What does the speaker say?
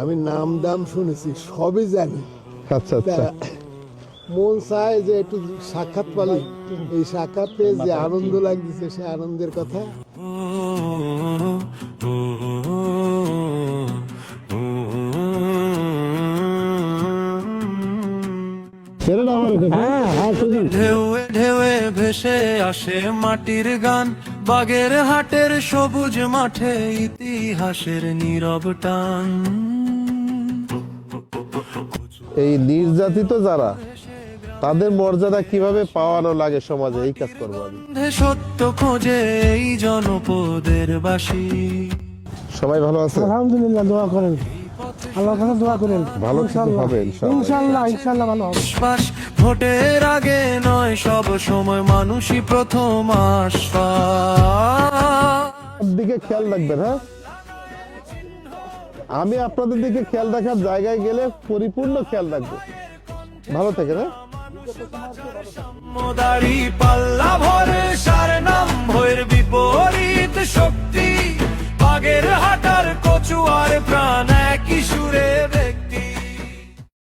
আমি নাম দাম শুনেছি সবই জানি। আচ্ছা আচ্ছা। মন চায় যে একটু সাক্ষাৎ পালি। এই সাক্ষাৎ পেয়ে যে আনন্দ লাগতেছে সে আনন্দের কথা। এখানে। ঢেউয়ে ঢেউয়ে ভেসে আসে মাটির গান। বাগের হাটের সবুজ মাঠে ইতিহাসের নীরব টান। এই নির্যাতিত যারা তাদের মর্যাদা কীভাবে পাওয়ানো লাগে সমাজে? এই কাজ করব আমি। সত্য খোঁজে এই জনপদের বাসী। সবাই ভালো আছে? আলহামদুলিল্লাহ দোয়া করেন। আল্লাহর কাছে দোয়া করেন। ভালো কিছু। হবে ইনশাআল্লাহ। ইনশাআল্লাহ ইনশাআল্লাহ ভালো ভোটের আগে নয় সব সময় মানুষই প্রথম আশ্বাস। দিকে খেয়াল রাখবেন হ্যাঁ? আমি আপনাদের দিকে খেয়াল রাখার জায়গায় গেলে পরিপূর্ণ খেয়াল রাখব। ভালো থেকে না পাল্লা ভরে সার নাম বিপরীত শক্তি। বাগের হাটার কচুয়ার প্রাণ